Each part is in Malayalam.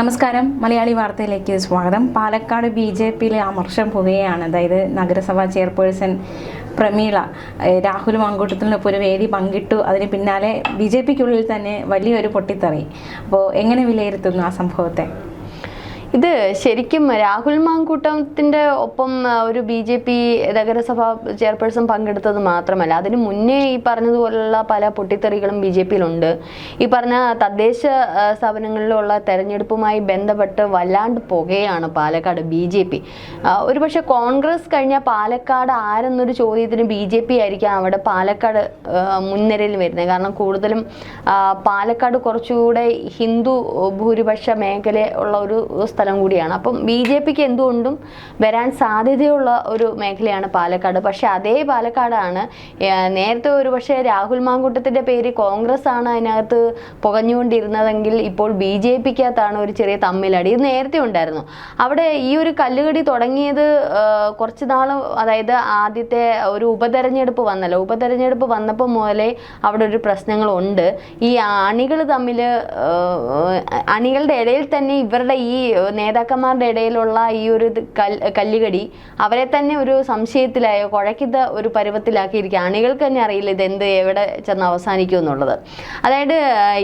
നമസ്കാരം. മലയാളി വാർത്തയിലേക്ക് സ്വാഗതം. പാലക്കാട് ബി ജെ പിയിലെ അമർഷം പുകയാണ്. അതായത് നഗരസഭാ ചെയർപേഴ്സൺ പ്രമീള രാഹുൽ മങ്കൂട്ടത്തിനൊപ്പം ഒരു വേദി പങ്കിട്ടു. അതിന് പിന്നാലെ ബി ജെ പിക്കുള്ളിൽ തന്നെ വലിയൊരു പൊട്ടിത്തെറി. അപ്പോൾ എങ്ങനെ വിലയിരുത്തുന്നു ആ സംഭവത്തെ? ഇത് ശരിക്കും രാഹുൽ മാങ്കൂട്ടത്തിന്റെ ഒപ്പം ഒരു ബി ജെ പി നഗരസഭ ചെയർപേഴ്സൺ പങ്കെടുത്തത് മാത്രമല്ല അതിന് മുന്നേ ഈ പറഞ്ഞതുപോലുള്ള പല പൊട്ടിത്തെറികളും ബി ജെ പിയിലുണ്ട്. ഈ പറഞ്ഞ തദ്ദേശ സ്ഥാപനങ്ങളിലുള്ള തെരഞ്ഞെടുപ്പുമായി ബന്ധപ്പെട്ട് വല്ലാണ്ട് പുകയാണ് പാലക്കാട് ബി ജെ പി. ഒരുപക്ഷെ കോൺഗ്രസ് കഴിഞ്ഞ പാലക്കാട് ആരെന്നൊരു ചോദ്യത്തിന് ബി ജെ പി ആയിരിക്കാം അവിടെ പാലക്കാട് മുൻനിരയിൽ വരുന്നത്. കാരണം കൂടുതലും പാലക്കാട് കുറച്ചുകൂടെ ഹിന്ദു ഭൂരിപക്ഷ മേഖല ഉള്ള ഒരു സ്ഥലം കൂടിയാണ്. അപ്പം ബി ജെ പിക്ക് എന്തുകൊണ്ടും വരാൻ സാധ്യതയുള്ള ഒരു മേഖലയാണ് പാലക്കാട്. പക്ഷെ അതേ പാലക്കാടാണ്. നേരത്തെ ഒരു പക്ഷേ രാഹുൽ മാങ്കൂട്ടത്തിന്റെ പേര് കോൺഗ്രസ് ആണ് അതിനകത്ത് പുകഞ്ഞുകൊണ്ടിരുന്നതെങ്കിൽ ഇപ്പോൾ ബി ജെ പിക്കകത്താണ് ഒരു ചെറിയ തമ്മിലടി. ഇത് നേരത്തെ ഉണ്ടായിരുന്നു. അവിടെ ഈ ഒരു കല്ലുകടി തുടങ്ങിയത് കുറച്ച് നാൾ അതായത് ആദ്യത്തെ ഒരു ഉപതെരഞ്ഞെടുപ്പ് വന്നല്ലോ. ഉപതെരഞ്ഞെടുപ്പ് വന്നപ്പോൾ മുതലേ അവിടെ ഒരു പ്രശ്നങ്ങളുണ്ട്. ഈ അണികൾ തമ്മിൽ അണികളുടെ ഇടയിൽ തന്നെ ഇവരുടെ ഈ നേതാക്കന്മാരുടെ ഇടയിലുള്ള ഈ ഒരു കല്ലുകടി അവരെ തന്നെ ഒരു സംശയത്തിലായോ കുഴക്കിത്ത ഒരു പരുവത്തിലാക്കിയിരിക്കുക അണികൾക്ക് തന്നെ അറിയില്ല ഇത് എന്ത് എവിടെ ചെന്ന് അവസാനിക്കും എന്നുള്ളത്. അതായത്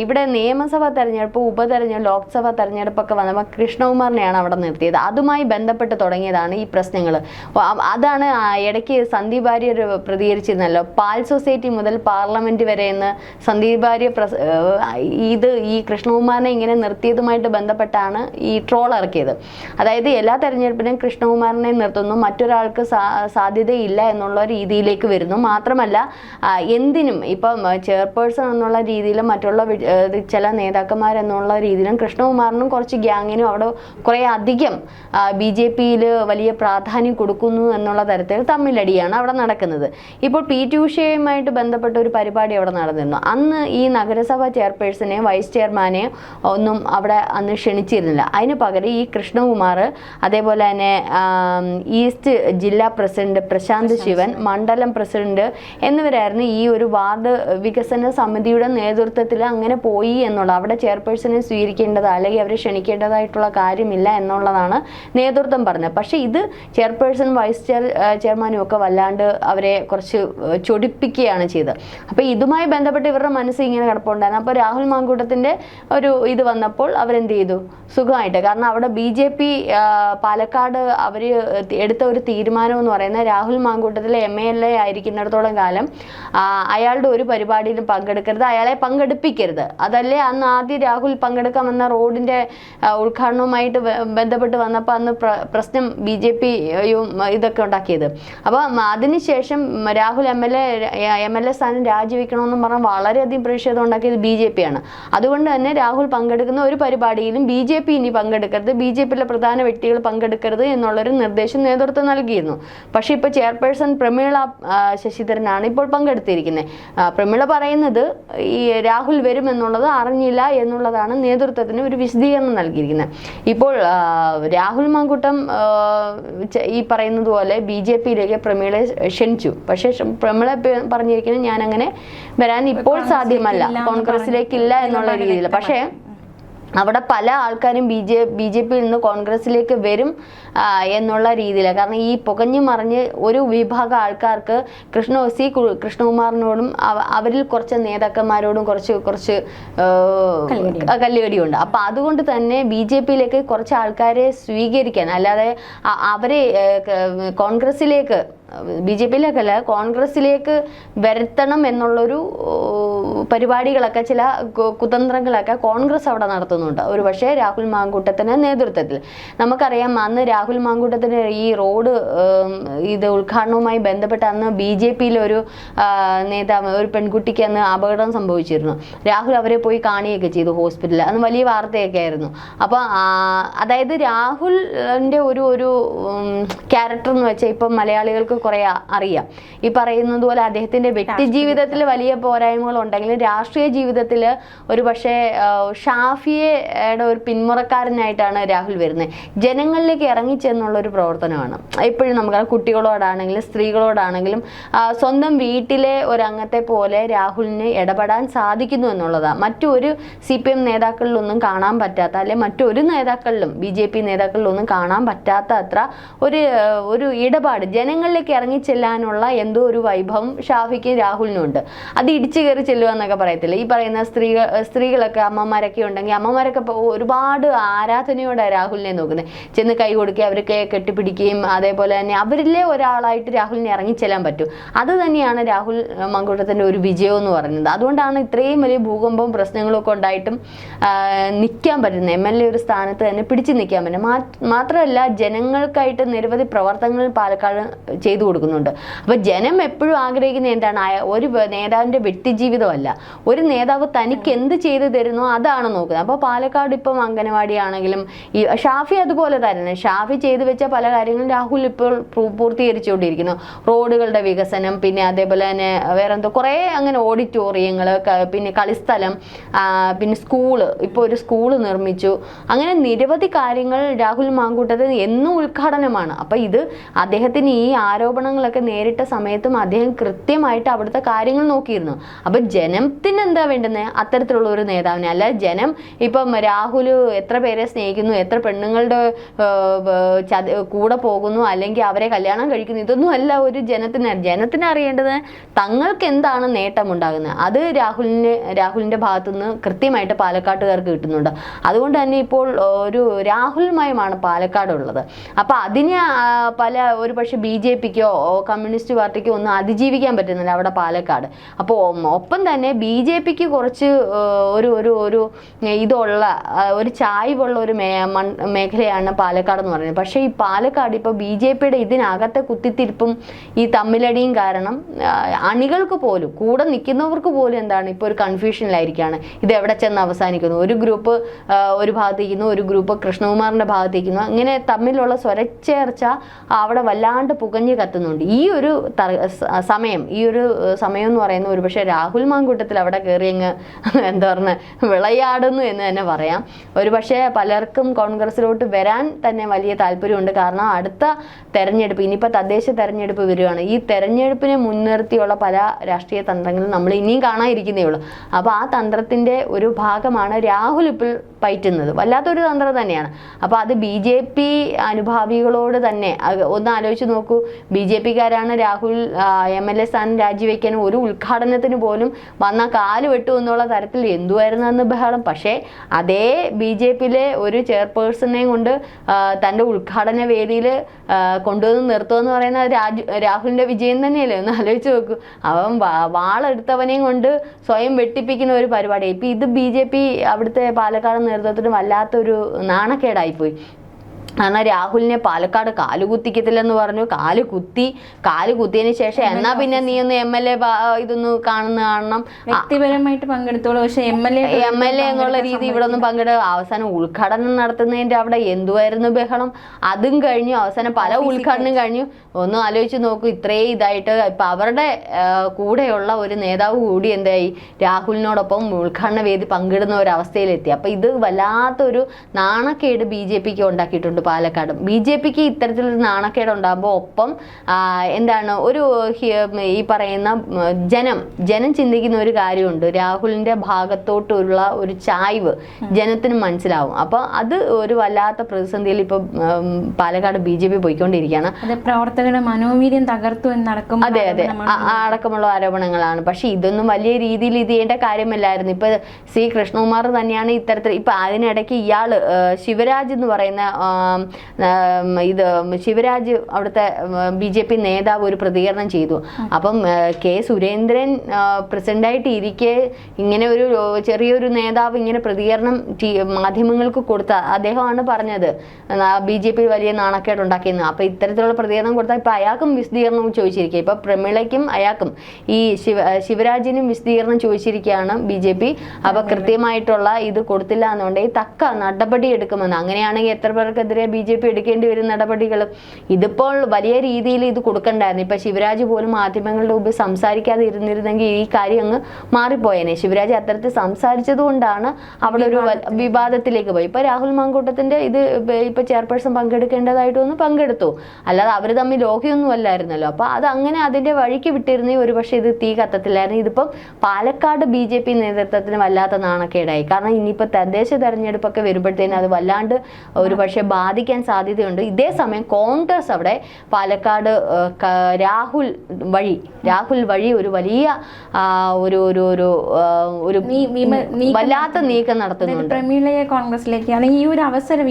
ഇവിടെ നിയമസഭാ തെരഞ്ഞെടുപ്പ് ഉപതെരഞ്ഞെടുപ്പ് ലോക്സഭാ തെരഞ്ഞെടുപ്പൊക്കെ വന്നപ്പോൾ കൃഷ്ണകുമാറിനെയാണ് അവിടെ നിർത്തിയത്. അതുമായി ബന്ധപ്പെട്ട് തുടങ്ങിയതാണ് ഈ പ്രശ്നങ്ങൾ അതാണ് ഇടയ്ക്ക് സന്ദീപ് ആര്യർ പ്രതികരിച്ചിരുന്നല്ലോ. പാൽ സൊസൈറ്റി മുതൽ പാർലമെന്റ് വരെ എന്ന് സന്ദീപ് ആര്യ ഇത് ഈ കൃഷ്ണകുമാറിനെ ഇങ്ങനെ നിർത്തിയതുമായിട്ട് ബന്ധപ്പെട്ടാണ് ഈ ട്രോൾ ഇറക്കിയത്. അതായത് എല്ലാ തെരഞ്ഞെടുപ്പിനും കൃഷ്ണകുമാറിനെ നിർത്തുന്നു. മറ്റൊരാൾക്ക് സാധ്യതയില്ല എന്നുള്ള രീതിയിലേക്ക് വരുന്നു. മാത്രമല്ല എന്തിനും ഇപ്പം ചെയർപേഴ്സൺ എന്നുള്ള രീതിയിലും മറ്റുള്ള ചില നേതാക്കന്മാർ എന്നുള്ള രീതിയിലും കൃഷ്ണകുമാറിനും കുറച്ച് ഗ്യാങ്ങിനും അവിടെ കുറേ അധികം ബി ജെ പിയിൽ വലിയ പ്രാധാന്യം കൊടുക്കുന്നു എന്നുള്ള തരത്തിൽ തമ്മിലടിയാണ് അവിടെ നടക്കുന്നത്. ഇപ്പോൾ പി ടി ഉഷയുമായിട്ട് ബന്ധപ്പെട്ട ഒരു പരിപാടി അവിടെ നടന്നിരുന്നു. അന്ന് ഈ നഗരസഭാ ചെയർപേഴ്സണെയും വൈസ് ചെയർമാനെയും ഒന്നും അവിടെ അന്ന് ക്ഷണിച്ചിരുന്നില്ല. അതിന് പകരം ഈ കൃഷ്ണകുമാർ അതേപോലെ തന്നെ ഈസ്റ്റ് ജില്ലാ പ്രസിഡന്റ് പ്രശാന്ത് ശിവൻ മണ്ഡലം പ്രസിഡന്റ് എന്നിവരായിരുന്നു ഈ ഒരു വാർഡ് വികസന സമിതിയുടെ നേതൃത്വത്തിൽ അങ്ങനെ പോയി എന്നുള്ള അവിടെ ചെയർപേഴ്സണെ സ്വീകരിക്കേണ്ടത് അല്ലെങ്കിൽ അവരെ ക്ഷണിക്കേണ്ടതായിട്ടുള്ള കാര്യമില്ല എന്നുള്ളതാണ് നേതൃത്വം പറഞ്ഞത്. പക്ഷേ ഇത് ചെയർപേഴ്സൺ വൈസ് ചെയർ ചെയർമാനും ഒക്കെ വല്ലാണ്ട് അവരെ കുറച്ച് ചൊടിപ്പിക്കുകയാണ് ചെയ്തത്. അപ്പോൾ ഇതുമായി ബന്ധപ്പെട്ട് ഇവരുടെ മനസ്സ് ഇങ്ങനെ കിടപ്പുണ്ടായിരുന്നു. അപ്പോൾ രാഹുൽ മാങ്കൂട്ടത്തിന്റെ ഒരു ഇത് വന്നപ്പോൾ അവരെന്ത് ചെയ്തു? സുഖമായിട്ട്. കാരണം അവിടെ ബി ജെ പി പാലക്കാട് അവർ എടുത്ത ഒരു തീരുമാനം എന്ന് പറയുന്നത് രാഹുൽ മാങ്കൂട്ടത്തിലെ എം എൽ എ ആയിരിക്കുന്നിടത്തോളം കാലം അയാളുടെ ഒരു പരിപാടിയിലും പങ്കെടുക്കരുത് അയാളെ പങ്കെടുപ്പിക്കരുത്. അതല്ലേ അന്ന് ആദ്യം രാഹുൽ പങ്കെടുക്കാമെന്ന റോഡിന്റെ ഉദ്ഘാടനവുമായിട്ട് ബന്ധപ്പെട്ട് വന്നപ്പോൾ അന്ന് പ്രശ്നം ബി ജെ പിയും ഇതൊക്കെ ഉണ്ടാക്കിയത്. അപ്പം അതിനുശേഷം Rahul M L A M L A സ്ഥാനം രാജിവെക്കണമെന്നും പറഞ്ഞ് വളരെയധികം പ്രതിഷേധം ഉണ്ടാക്കിയത് ബി ജെ പി ആണ്. അതുകൊണ്ട് തന്നെ രാഹുൽ പങ്കെടുക്കുന്ന ഒരു പരിപാടിയിലും ബി ജെ പി ഇനി പങ്കെടുക്കരുത്. ബി ജെ പിയിലെ പ്രധാന വ്യക്തികൾ പങ്കെടുക്കരുത് എന്നുള്ളൊരു നിർദ്ദേശം നേതൃത്വം നൽകിയിരുന്നു. പക്ഷേ ഇപ്പോൾ ചെയർപേഴ്സൺ പ്രമീള ശശിധരനാണ് ഇപ്പോൾ പങ്കെടുത്തിരിക്കുന്നത്. പ്രമീള പറയുന്നത് ഈ രാഹുൽ വരും എന്നുള്ളത് അറിഞ്ഞില്ല എന്നുള്ളതാണ് നേതൃത്വത്തിന് ഒരു വിശദീകരണം നൽകിയിരിക്കുന്നത്. ഇപ്പോൾ രാഹുൽ മാങ്കൂട്ടം ഈ പറയുന്നത് പോലെ ബി ജെ പിയിലേക്ക് പ്രമീളെ ക്ഷണിച്ചു. പക്ഷേ പ്രമീള പറഞ്ഞിരിക്കുന്നത് ഞാൻ അങ്ങനെ വരാൻ ഇപ്പോൾ സാധ്യമല്ല കോൺഗ്രസിലേക്കില്ല എന്ന് കോൺഗ്രസിലേക്കില്ല എന്നുള്ള രീതിയിൽ പക്ഷേ അവിടെ പല ആൾക്കാരും ബി ജെ ബി ജെ പിയിൽ നിന്ന് കോൺഗ്രസ്സിലേക്ക് വരും എന്നുള്ള രീതിയിലാണ് കാരണം ഈ പുകഞ്ഞു മറിഞ്ഞ് ഒരു വിഭാഗം ആൾക്കാർക്ക് കൃഷ്ണ സി കൃഷ്ണകുമാറിനോടും അവരിൽ കുറച്ച് നേതാക്കന്മാരോടും കുറച്ച് കുറച്ച് കല്ലുകടിയുണ്ട്. അപ്പം അതുകൊണ്ട് തന്നെ ബി ജെ പിയിലേക്ക് കുറച്ച് ആൾക്കാരെ സ്വീകരിക്കാൻ അല്ലാതെ അവരെ കോൺഗ്രസ്സിലേക്ക് ബി ജെ പിയിലേക്കല്ല കോൺഗ്രസിലേക്ക് വരുത്തണം എന്നുള്ളൊരു പരിപാടികളൊക്കെ ചില കുതന്ത്രങ്ങളൊക്കെ കോൺഗ്രസ് അവിടെ നടത്തുന്നുണ്ട്. ഒരു പക്ഷേ രാഹുൽ മാങ്കൂട്ടത്തിന് നേതൃത്വത്തിൽ. നമുക്കറിയാം അന്ന് രാഹുൽ മാങ്കൂട്ടത്തിന് ഈ റോഡ് ഇത് ഉദ്ഘാടനവുമായി ബന്ധപ്പെട്ട് അന്ന് ബി ജെ പിയിലൊരു നേതാവ് ഒരു പെൺകുട്ടിക്ക് അന്ന് അപകടം സംഭവിച്ചിരുന്നു. രാഹുൽ അവരെ പോയി കാണുകയൊക്കെ ചെയ്തു ഹോസ്പിറ്റലിൽ. അന്ന് വലിയ വാർത്തയൊക്കെ ആയിരുന്നു. അപ്പോൾ അതായത് രാഹുലിന്റെ ഒരു ഒരു ക്യാരക്ടർ എന്ന് വെച്ചാൽ ഇപ്പം മലയാളികൾക്ക് നമുക്ക് കുറെ അറിയാം. ഈ പറയുന്നത് പോലെ അദ്ദേഹത്തിന്റെ വ്യക്തി ജീവിതത്തിൽ വലിയ പോരായ്മകൾ ഉണ്ടെങ്കിലും രാഷ്ട്രീയ ജീവിതത്തിൽ ഒരു പക്ഷേ ഷാഫിയുടെ ഷാഫിയയുടെ ഒരു പിന്മുറക്കാരനായിട്ടാണ് രാഹുൽ വരുന്നത്. ജനങ്ങളിലേക്ക് ഇറങ്ങിച്ചെന്നുള്ള ഒരു പ്രവർത്തനമാണ്. എപ്പോഴും നമുക്ക് കുട്ടികളോടാണെങ്കിലും സ്ത്രീകളോടാണെങ്കിലും സ്വന്തം വീട്ടിലെ ഒരു അംഗത്തെ പോലെ രാഹുലിന് ഇടപെടാൻ സാധിക്കുന്നു എന്നുള്ളതാണ് മറ്റൊരു സി പി എം നേതാക്കളിലൊന്നും കാണാൻ പറ്റാത്ത അല്ലെ മറ്റൊരു നേതാക്കളിലും ബി ജെ പി നേതാക്കളിലൊന്നും കാണാൻ പറ്റാത്ത അത്ര ഒരു ഒരു ഇടപാട്. ജനങ്ങളിലേക്ക് ഇറങ്ങിച്ചെല്ലാനുള്ള എന്തോ ഒരു വൈഭവം ഷാഫിക്ക് രാഹുലിനും ഉണ്ട് അത് ഇടിച്ചു കയറി ചെല്ലുക എന്നൊക്കെ പറയത്തില്ല? ഈ പറയുന്ന സ്ത്രീകൾ സ്ത്രീകളൊക്കെ അമ്മമാരൊക്കെ ഉണ്ടെങ്കിൽ അമ്മമാരൊക്കെ ഒരുപാട് ആരാധനയോടെ രാഹുലിനെ നോക്കുന്നത്. ചെന്ന് കൈ കൊടുക്കുകയും അവരൊക്കെ കെട്ടിപ്പിടിക്കുകയും അതേപോലെ തന്നെ അവരിലെ ഒരാളായിട്ട് രാഹുലിനെ ഇറങ്ങിച്ചെല്ലാൻ പറ്റും. അത് തന്നെയാണ് രാഹുൽ മങ്കൂട്ടത്തിന്റെ ഒരു വിജയം എന്ന് പറയുന്നത്. അതുകൊണ്ടാണ് ഇത്രയും വലിയ ഭൂകമ്പവും പ്രശ്നങ്ങളും ഒക്കെ ഉണ്ടായിട്ടും നിൽക്കാൻ പറ്റുന്നത്. എം എൽ എ ഒരു സ്ഥാനത്ത് തന്നെ പിടിച്ചു നിൽക്കാൻ പറ്റും മാത്രമല്ല ജനങ്ങൾക്കായിട്ട് നിരവധി പ്രവർത്തനങ്ങൾ പാലക്കാട് ചെയ്തു കൊടുക്കുന്നുണ്ട്. അപ്പോൾ ജനം എപ്പോഴും ആഗ്രഹിക്കുന്ന എന്താണ്? ഒരു നേതാവിന്റെ വ്യക്തിജീവിതമല്ല. ഒരു നേതാവ് തനിക്ക് എന്ത് ചെയ്തു തരുന്നു അതാണ് നോക്കുന്നത്. അപ്പോൾ പാലക്കാട് ഇപ്പം അംഗനവാടി ആണെങ്കിലും ഈ ഷാഫി അതുപോലെ തന്നെ ഷാഫി ചെയ്തു വെച്ച പല കാര്യങ്ങളും രാഹുൽ ഇപ്പോൾ പൂർത്തീകരിച്ചുകൊണ്ടിരിക്കുന്നു. റോഡുകളുടെ വികസനം പിന്നെ അതേപോലെ തന്നെ വേറെ എന്തോ കുറേ അങ്ങനെ ഓഡിറ്റോറിയങ്ങൾ പിന്നെ കളിസ്ഥലം പിന്നെ സ്കൂൾ. ഇപ്പോൾ ഒരു സ്കൂൾ നിർമ്മിച്ചു. അങ്ങനെ നിരവധി കാര്യങ്ങൾ രാഹുൽ മാങ്കൂട്ടത്തിന് എന്നും ഉദ്ഘാടനമാണ്. അപ്പോൾ ഇത് അദ്ദേഹത്തിന് ഈ ആരോപണങ്ങളൊക്കെ നേരിട്ട സമയത്തും അദ്ദേഹം കൃത്യമായിട്ട് അവിടുത്തെ കാര്യങ്ങൾ നോക്കിയിരുന്നു. അപ്പം ജനത്തിന് എന്താ വേണ്ടുന്നത് അത്തരത്തിലുള്ള ഒരു നേതാവിനെ. അല്ല ജനം ഇപ്പം രാഹുൽ എത്ര പേരെ സ്നേഹിക്കുന്നു? എത്ര പെണ്ണുങ്ങളുടെ കൂടെ പോകുന്നു? അല്ലെങ്കിൽ അവരെ കല്യാണം കഴിക്കുന്നു? ഇതൊന്നും അല്ല ഒരു ജനത്തിന്. ജനത്തിന് അറിയേണ്ടത് തങ്ങൾക്ക് എന്താണ് നേട്ടമുണ്ടാകുന്നത്? അത് രാഹുലിന് രാഹുലിന്റെ ഭാഗത്തു നിന്ന് കൃത്യമായിട്ട് പാലക്കാട്ടുകാർക്ക് കിട്ടുന്നുണ്ട്. അതുകൊണ്ട് തന്നെ ഇപ്പോൾ ഒരു രാഹുൽമയമാണ് പാലക്കാട് ഉള്ളത് അപ്പൊ അതിനെ പല ഒരു പക്ഷെ ബി ജെ പിക്കോ കമ്മ്യൂണിസ്റ്റ് പാർട്ടിക്കോ ഒന്നും അതിജീവിക്കാൻ പറ്റുന്നില്ല അവിടെ പാലക്കാട്. അപ്പോൾ ഒപ്പം തന്നെ ബി ജെ പിക്ക് കുറച്ച് ഒരു ഒരു ഒരു ഇതുള്ള ഒരു ചായ്വുള്ള ഒരു മേഖലയാണ് പാലക്കാട് എന്ന് പറയുന്നത്. പക്ഷേ ഈ പാലക്കാട് ഇപ്പോൾ ബി ജെ പിയുടെ ഇതിനകത്തെ കുത്തിത്തിരിപ്പും ഈ തമ്മിലടിയും കാരണം അണികൾക്ക് പോലും കൂടെ നിൽക്കുന്നവർക്ക് പോലും എന്താണ് ഇപ്പോൾ ഒരു കൺഫ്യൂഷനിലായിരിക്കുകയാണ് ഇത് എവിടെ ചെന്ന് അവസാനിക്കുന്നു? ഒരു ഗ്രൂപ്പ് ഒരു ഭാഗത്തേക്കുന്നു ഒരു ഗ്രൂപ്പ് കൃഷ്ണകുമാറിന്റെ ഭാഗത്തേക്കുന്നു. അങ്ങനെ തമ്മിലുള്ള സ്വരച്ചേർച്ച അവിടെ വല്ലാണ്ട് പുകഞ്ഞു കത്തുന്നുണ്ട് ഈ ഒരു സമയം ഈ ഒരു സമയം എന്ന് പറയുന്നത് ഒരു പക്ഷേ രാഹുൽ മാങ്കൂട്ടത്തിൽ അവിടെ കയറി അങ്ങ് എന്താ പറഞ്ഞ വിളയാടുന്നു എന്ന് തന്നെ പറയാം. ഒരു പക്ഷേ പലർക്കും കോൺഗ്രസിലോട്ട് വരാൻ തന്നെ വലിയ താല്പര്യമുണ്ട്. കാരണം അടുത്ത തെരഞ്ഞെടുപ്പ് ഇനിയിപ്പോൾ തദ്ദേശ തെരഞ്ഞെടുപ്പ് വരികയാണ്. ഈ തെരഞ്ഞെടുപ്പിനെ മുൻനിർത്തിയുള്ള പല രാഷ്ട്രീയ തന്ത്രങ്ങളും നമ്മൾ ഇനിയും കാണാതിരിക്കുന്നേ ഉള്ളൂ. അപ്പോൾ ആ തന്ത്രത്തിന്റെ ഒരു ഭാഗമാണ് രാഹുൽ ഇപ്പോൾ പയറ്റുന്നത് വല്ലാത്തൊരു തന്ത്രം തന്നെയാണ്. അപ്പോൾ അത് ബി ജെ പി അനുഭാവികളോട് തന്നെ ഒന്ന് ആലോചിച്ച് നോക്കൂ. ബി ജെ പിക്കാരാണ് രാഹുൽ എം എൽ എ സ്ഥാനം രാജിവെക്കാനും ഒരു ഉദ്ഘാടനത്തിന് പോലും വന്ന കാൽ വെട്ടു എന്നുള്ള തരത്തിൽ എന്തുമായിരുന്നു അന്ന് ബഹളം? പക്ഷേ അതേ ബി ജെ പിയിലെ ഒരു ചെയർപേഴ്സണെ കൊണ്ട് തന്റെ ഉദ്ഘാടന വേദിയിൽ കൊണ്ടുവന്ന് നിർത്തുമെന്ന് പറയുന്നത് രാജു രാഹുലിന്റെ വിജയം തന്നെയല്ലേ? ഒന്ന് ആലോചിച്ച് നോക്കൂ. അവൻ വാളെടുത്തവനെയും കൊണ്ട് സ്വയം വെട്ടിപ്പിക്കുന്ന ഒരു പരിപാടി. ഇപ്പം ഇത് ബി ജെ പി അവിടുത്തെ പാലക്കാട് നേതൃത്വത്തിന് വല്ലാത്തൊരു നാണക്കേടായിപ്പോയി. കാരണം രാഹുലിനെ പാലക്കാട് കാൽ കുത്തിക്കത്തില്ലെന്ന് പറഞ്ഞു കാൽ കുത്തി കാൽ കുത്തിയതിന് ശേഷം എന്നാ പിന്നെ നീ ഒന്ന് എം എൽ എ ഇതൊന്ന് കാണുന്ന കാണണം. വ്യക്തിപരമായിട്ട് പങ്കെടുത്തോളൂ. പക്ഷെ M L A M L A എന്നുള്ള രീതി ഇവിടെ ഒന്നും പങ്കെടു അവസാനം ഉദ്ഘാടനം നടത്തുന്നതിന്റെ അവിടെ എന്തുവായിരുന്നു ബഹളം? അതും കഴിഞ്ഞു. അവസാനം പല ഉദ്ഘാടനം കഴിഞ്ഞു. ഒന്ന് ആലോചിച്ച് നോക്കൂ ഇത്രയും ഇതായിട്ട് ഇപ്പൊ അവരുടെ കൂടെയുള്ള ഒരു നേതാവ് കൂടി എന്തായി? രാഹുലിനോടൊപ്പം ഉദ്ഘാടന വേദി പങ്കിടുന്ന ഒരു അവസ്ഥയിലെത്തി. അപ്പൊ ഇത് വല്ലാത്തൊരു നാണക്കേട് ബി ജെ പിക്ക് ഉണ്ടാക്കിയിട്ടുണ്ട്. പാലക്കാട്. ബി ജെ പിക്ക് ഇത്തരത്തിലൊരു നാണക്കേട് ഉണ്ടാകുമ്പോൾ ഒപ്പം എന്താണ് ഒരു ഈ പറയുന്ന ജനം ജനം ചിന്തിക്കുന്ന ഒരു കാര്യമുണ്ട്. രാഹുലിന്റെ ഭാഗത്തോട്ടുള്ള ഒരു ചായ്വ് ജനത്തിന് മനസ്സിലാവും. അപ്പോൾ അത് ഒരു വല്ലാത്ത പ്രതിസന്ധിയിൽ ഇപ്പൊ പാലക്കാട് ബി ജെ പി പോയിക്കൊണ്ടിരിക്കുകയാണ്. പ്രവർത്തകരുടെ മനോവീര്യം തകർത്തു എന്നടക്കം അതെ അതെ. അടക്കമുള്ള ആരോപണങ്ങളാണ്. പക്ഷെ ഇതൊന്നും വലിയ രീതിയിൽ ഇത് ചെയ്യേണ്ട കാര്യമല്ലായിരുന്നു. ഇപ്പൊ സി കൃഷ്ണകുമാർ തന്നെയാണ് ഇത്തരത്തിൽ ഇപ്പൊ അതിനിടയ്ക്ക് ഇയാൾ ശിവരാജ് എന്ന് പറയുന്ന ഇത് ശിവരാജ് അവിടുത്തെ ബി ജെ പി നേതാവ് ഒരു പ്രതികരണം ചെയ്തു. അപ്പം കെ സുരേന്ദ്രൻ പ്രസിഡന്റായിട്ട് ഇരിക്കെ ഇങ്ങനെ ഒരു ചെറിയൊരു നേതാവ് ഇങ്ങനെ പ്രതികരണം മാധ്യമങ്ങൾക്ക് കൊടുത്ത അദ്ദേഹമാണ് പറഞ്ഞത്. ബി ജെ പി വലിയ നാണക്കേട് ഉണ്ടാക്കിയെന്ന് അപ്പൊ ഇത്തരത്തിലുള്ള പ്രതികരണം കൊടുത്താൽ ഇപ്പൊ അയാൾക്കും വിശദീകരണം ചോദിച്ചിരിക്കുക ഇപ്പൊ പ്രമിളയ്ക്കും അയാൾക്കും ഈ ശിവ ശിവരാജിനും വിശദീകരണം ചോദിച്ചിരിക്കുകയാണ് ബി ജെ പി. അപ്പൊ കൃത്യമായിട്ടുള്ള ഇത് കൊടുത്തില്ല എന്നുണ്ടെങ്കിൽ തക്ക നടപടി എടുക്കുമെന്ന്. അങ്ങനെയാണെങ്കിൽ എത്ര പേർക്കെതിരെ ബി ജെ പി എടുക്കേണ്ടി വരുന്ന നടപടികൾ ഇതിപ്പോൾ വലിയ രീതിയിൽ ഇത് കൊടുക്കണ്ടായിരുന്നു. ഇപ്പൊ ശിവരാജ് പോലും മാധ്യമങ്ങളുടെ മുമ്പിൽ സംസാരിക്കാതെ ഇരുന്നിരുന്നെങ്കിൽ ഈ കാര്യം അങ്ങ് മാറിപ്പോയേനെ. ശിവരാജ് അത്തരത്തിൽ സംസാരിച്ചത് കൊണ്ടാണ് അവിടെ ഒരു വിവാദത്തിലേക്ക്. പോയി. ഇപ്പൊ രാഹുൽ മാങ്കൂട്ടത്തിന്റെ ഇത് ഇപ്പൊ- ചെയർപേഴ്സൺ പങ്കെടുക്കേണ്ടതായിട്ട് ഒന്ന് പങ്കെടുത്തു. അല്ലാതെ അവർ തമ്മിൽ ലോഹിയൊന്നും അല്ലായിരുന്നല്ലോ. അപ്പൊ അത് അങ്ങനെ അതിന്റെ വഴിക്ക് വിട്ടിരുന്നേ ഒരു പക്ഷേ ഇത് തീ കത്തത്തില്ലായിരുന്നു. ഇതിപ്പം പാലക്കാട് ബി ജെ പി നേതൃത്വത്തിന് വല്ലാത്ത നാണക്കേടായി. കാരണം ഇനിയിപ്പോ തദ്ദേശ തെരഞ്ഞെടുപ്പൊക്കെ വരുമ്പോഴത്തേനും അത് വല്ലാണ്ട് ഒരു പക്ഷേ ബാധിക്കാൻ സാധ്യതയുണ്ട്. ഇതേ സമയം കോൺഗ്രസ് അവിടെ പാലക്കാട് രാഹുൽ വഴി രാഹുൽ വഴി ഒരു വലിയ ഒരു ഒരു ഒരു ഒരു വല്ലാത്ത നീക്കം നടത്തുന്നുണ്ട്. പ്രമീളയെ കോൺഗ്രസിലേക്ക് അല്ലെങ്കിൽ ഈ ഒരു അവസരം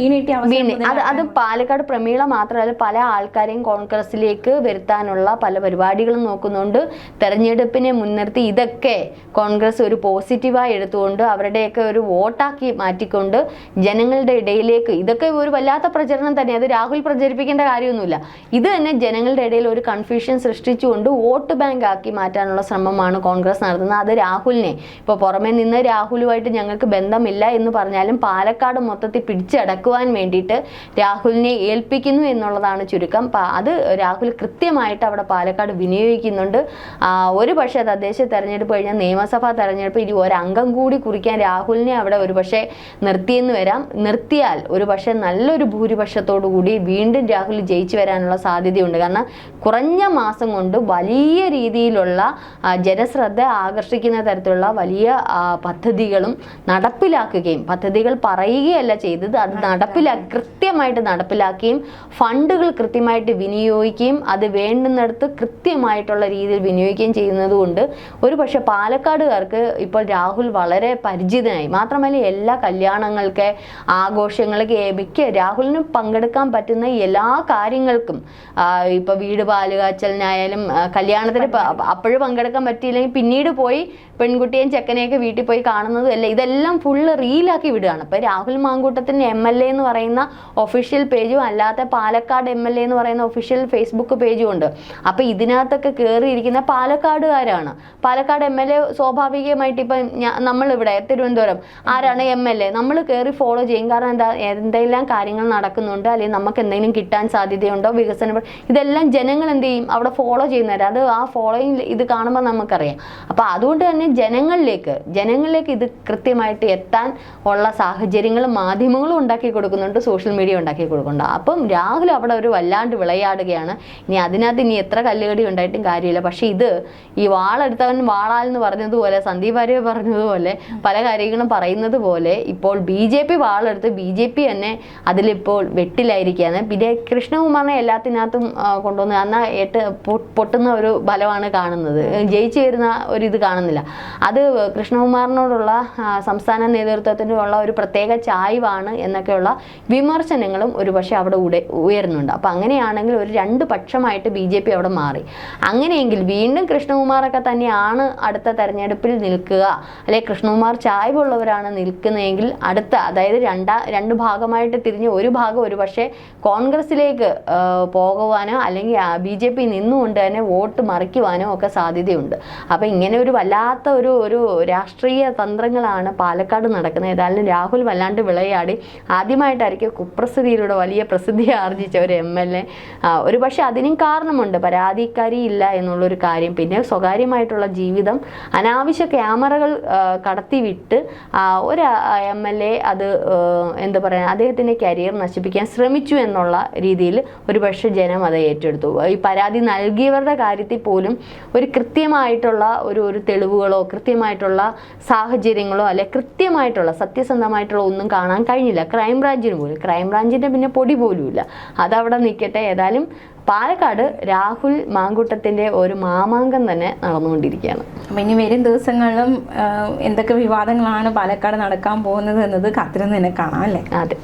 അത് അത് പാലക്കാട് പ്രമീള മാത്രമല്ല പല ആൾക്കാരെയും കോൺഗ്രസിലേക്ക് വരുത്താനുള്ള പല പരിപാടികളും നോക്കുന്നുണ്ട്. തെരഞ്ഞെടുപ്പിനെ മുൻനിർത്തി ഇതൊക്കെ കോൺഗ്രസ് ഒരു പോസിറ്റീവായി എടുത്തുകൊണ്ട് അവരുടെയൊക്കെ ഒരു വോട്ടാക്കി മാറ്റിക്കൊണ്ട് ജനങ്ങളുടെ ഇടയിലേക്ക് ഇതൊക്കെ ഒരു വല്ലാത്ത പ്രചരണം തന്നെ അത് രാഹുൽ പ്രചരിപ്പിക്കേണ്ട കാര്യമൊന്നുമില്ല. ഇത് തന്നെ ജനങ്ങളുടെ ഇടയിൽ ഒരു കൺഫ്യൂഷൻ സൃഷ്ടിച്ചുകൊണ്ട് വോട്ട് ബാങ്ക് ആക്കി മാറ്റാനുള്ള ശ്രമമാണ് കോൺഗ്രസ് നടത്തുന്നത്. അത് രാഹുലിനെ. ഇപ്പോൾ പുറമെ നിന്ന് രാഹുലുമായിട്ട് ഞങ്ങൾക്ക് ബന്ധമില്ല എന്ന് പറഞ്ഞാലും പാലക്കാട് മൊത്തത്തിൽ പിടിച്ചടക്കുവാൻ വേണ്ടിയിട്ട് രാഹുലിനെ ഏൽപ്പിക്കുന്നു എന്നുള്ളതാണ് ചുരുക്കം. അത് രാഹുൽ കൃത്യമായിട്ട് അവിടെ പാലക്കാട് വിനിയോഗിക്കുന്നുണ്ട്. ഒരു പക്ഷേ തദ്ദേശ തെരഞ്ഞെടുപ്പ് കഴിഞ്ഞാൽ നിയമസഭാ തെരഞ്ഞെടുപ്പ് ഇനി ഒരംഗം കൂടി കുറിക്കാൻ രാഹുലിനെ അവിടെ ഒരു പക്ഷേ നിർത്തിയെന്ന് വരാം. നിർത്തിയാൽ ഒരു പക്ഷേ നല്ലൊരു ഭൂരിപക്ഷത്തോടു കൂടി വീണ്ടും രാഹുൽ ജയിച്ചു വരാനുള്ള സാധ്യതയുണ്ട്. കാരണം കുറഞ്ഞ മാസം കൊണ്ട് വലിയ രീതിയിലുള്ള ജനശ്രദ്ധ ആകർഷിക്കുന്ന തരത്തിലുള്ള വലിയ പദ്ധതികളും നടപ്പിലാക്കുകയും പദ്ധതികൾ പറയുകയല്ല ചെയ്തത്. അത് നടപ്പിലാക്കി കൃത്യമായിട്ട് നടപ്പിലാക്കുകയും ഫണ്ടുകൾ കൃത്യമായിട്ട് വിനിയോഗിക്കുകയും അത് വേണ്ടുന്നിടത്ത് കൃത്യമായിട്ടുള്ള രീതിയിൽ വിനിയോഗിക്കുകയും ചെയ്യുന്നത് കൊണ്ട് ഒരു പക്ഷെ പാലക്കാടുകാർക്ക് ഇപ്പോൾ രാഹുൽ വളരെ പരിചിതനായി. മാത്രമല്ല എല്ലാ കല്യാണങ്ങൾക്ക് ആഘോഷങ്ങൾക്ക് മിക്ക രാഹുലിന് പങ്കെടുക്കാൻ പറ്റുന്ന എല്ലാ കാര്യങ്ങൾക്കും ഇപ്പൊ വീട് പാലുകാച്ചലിനായാലും കല്യാണത്തിന് അപ്പോഴും പങ്കെടുക്കാൻ പറ്റിയില്ലെങ്കിൽ പിന്നീട് പോയി പെൺകുട്ടിയെയും ചെക്കനെയൊക്കെ വീട്ടിൽ പോയി കാണുന്നതും അല്ല? ഇതെല്ലാം ഫുള്ള് റീലാക്കി വിടുകയാണ്. ഇപ്പൊ രാഹുൽ മാങ്കൂട്ടത്തിന്റെ എം എൽ എ എന്ന് പറയുന്ന ഒഫീഷ്യൽ പേജും അല്ലാത്ത പാലക്കാട് എം എൽ എ എന്ന് പറയുന്ന ഒഫീഷ്യൽ ഫേസ്ബുക്ക് പേജും ഉണ്ട്. അപ്പൊ ഇതിനകത്തൊക്കെ കയറിയിരിക്കുന്ന പാലക്കാടുകാരാണ്. പാലക്കാട് എം എൽ എ സ്വാഭാവികമായിട്ട് ഇപ്പം നമ്മളിവിടെ തിരുവനന്തപുരം. ആരാണ് എം എൽ എ നമ്മൾ കയറി ഫോളോ ചെയ്യും. കാരണം എന്താ എന്തെല്ലാം കാര്യങ്ങൾ നടക്കുന്നുണ്ട് അല്ലെങ്കിൽ നമുക്ക് എന്തെങ്കിലും കിട്ടാൻ സാധ്യതയുണ്ടോ വികസന ഇതെല്ലാം ജനങ്ങൾ എന്ത് ചെയ്യും? അവിടെ ഫോളോ ചെയ്യുന്നവർ അത് ആ ഫോളോയിങ് ഇത് കാണുമ്പോൾ നമുക്കറിയാം. അപ്പോൾ അതുകൊണ്ട് തന്നെ ജനങ്ങളിലേക്ക് ജനങ്ങളിലേക്ക് ഇത് കൃത്യമായിട്ട് എത്താൻ ഉള്ള സാഹചര്യങ്ങൾ മാധ്യമങ്ങളും ഉണ്ടാക്കി കൊടുക്കുന്നുണ്ട് സോഷ്യൽ മീഡിയ ഉണ്ടാക്കി കൊടുക്കുന്നുണ്ട്. അപ്പം രാഹുൽ അവിടെ ഒരു വല്ലാണ്ട് വിളയാടുകയാണ്. ഇനി അതിനകത്ത് ഇനി എത്ര കല്ലുകടി ഉണ്ടായിട്ടും കാര്യമില്ല. പക്ഷേ ഇത് ഈ വാളെടുത്തവൻ വാളാൽ എന്ന് പറഞ്ഞതുപോലെ സന്ദീപ് ആര്യ പറഞ്ഞതുപോലെ പല കാര്യങ്ങളും പറയുന്നത് പോലെ ഇപ്പോൾ ബി ജെ പി വാളെടുത്ത് ബി ജെ പി തന്നെ അതിലിപ്പോൾ വെട്ടിലായിരിക്കുകയാണ്. പിന്നെ കൃഷ്ണകുമാറിനെ എല്ലാത്തിനകത്തും കൊണ്ടുവന്ന് എന്നാൽ ഏട്ട് പൊട്ടുന്ന ഒരു ഫലമാണ് കാണുന്നത്. ജയിച്ചു വരുന്ന ഒരു ഇത് കാണുന്നില്ല. അത് കൃഷ്ണകുമാറിനോടുള്ള സംസ്ഥാന നേതൃത്വത്തിനുള്ള ഒരു പ്രത്യേക ചായ്വാണ് എന്നൊക്കെയുള്ള വിമർശനങ്ങളും ഒരു പക്ഷേ അവിടെ ഉടെ ഉയരുന്നുണ്ട്. അപ്പം അങ്ങനെയാണെങ്കിൽ ഒരു രണ്ട് പക്ഷമായിട്ട് ബി ജെ പി അവിടെ മാറി. അങ്ങനെയെങ്കിൽ വീണ്ടും കൃഷ്ണകുമാറൊക്കെ തന്നെയാണ് അടുത്ത തെരഞ്ഞെടുപ്പിൽ നിൽക്കുക. അല്ലെ കൃഷ്ണകുമാർ ചായ്വുള്ളവരാണ് നിൽക്കുന്നതെങ്കിൽ അടുത്ത അതായത് രണ്ടാ രണ്ട് ഭാഗമായിട്ട് തിരിഞ്ഞ് ഒരു ഭാഗം ഒരു പക്ഷേ കോൺഗ്രസിലേക്ക് പോകുവാനോ അല്ലെങ്കിൽ ബി ജെ പി നിന്നുകൊണ്ട് തന്നെ വോട്ട് മറിക്കുവാനോ ഒക്കെ സാധ്യതയുണ്ട്. അപ്പം ഇങ്ങനെ ഒരു വല്ലാത്ത ഒരു ഒരു രാഷ്ട്രീയ തന്ത്രങ്ങളാണ് പാലക്കാട് നടക്കുന്നത്. ഏതായാലും രാഹുൽ വല്ലാണ്ട് വിളയാടി. ആദ്യമായിട്ടായിരിക്കും കുപ്രസിദ്ധിയിലൂടെ വലിയ പ്രസിദ്ധി ആർജിച്ച ഒരു എം എൽ എ. ഒരു പക്ഷേ അതിനും കാരണമുണ്ട്. പരാതിക്കാരി ഇല്ല എന്നുള്ളൊരു കാര്യം. പിന്നെ സ്വകാര്യമായിട്ടുള്ള ജീവിതം അനാവശ്യ ക്യാമറകൾ കടത്തിവിട്ട് ഒരു എം എൽ എ അത് എന്താ പറയുക അദ്ദേഹത്തിന്റെ കരിയർ നശിപ്പിക്കാൻ ശ്രമിച്ചു എന്നുള്ള രീതിയിൽ ഒരുപക്ഷെ ജനം അത് ഏറ്റെടുത്തു. ഈ പരാതി നൽകിയവരുടെ കാര്യത്തിൽ പോലും ഒരു കൃത്യമായിട്ടുള്ള ഒരു ഒരു തെളിവുകളോ കൃത്യമായിട്ടുള്ള സാഹചര്യങ്ങളോ അല്ലെ കൃത്യമായിട്ടുള്ള സത്യസന്ധമായിട്ടുള്ള ഒന്നും കാണാൻ കഴിഞ്ഞില്ല. ക്രൈംബ്രാഞ്ചിന് പോലും. ക്രൈംബ്രാഞ്ചിന്റെ പിന്നെ പൊടി പോലുമില്ല. അതവിടെ നിൽക്കട്ടെ ഏതായാലും പാലക്കാട് രാഹുൽ മാങ്കൂട്ടത്തിന്റെ ഒരു മാമാങ്കം തന്നെ നടന്നുകൊണ്ടിരിക്കുകയാണ്. അപ്പം ഇനി വരും ദിവസങ്ങളിലും എന്തൊക്കെ വിവാദങ്ങളാണ് പാലക്കാട് നടക്കാൻ പോകുന്നത് എന്നത് കാത്തിരുന്ന് തന്നെ കാണാം അല്ലേ? അതെ.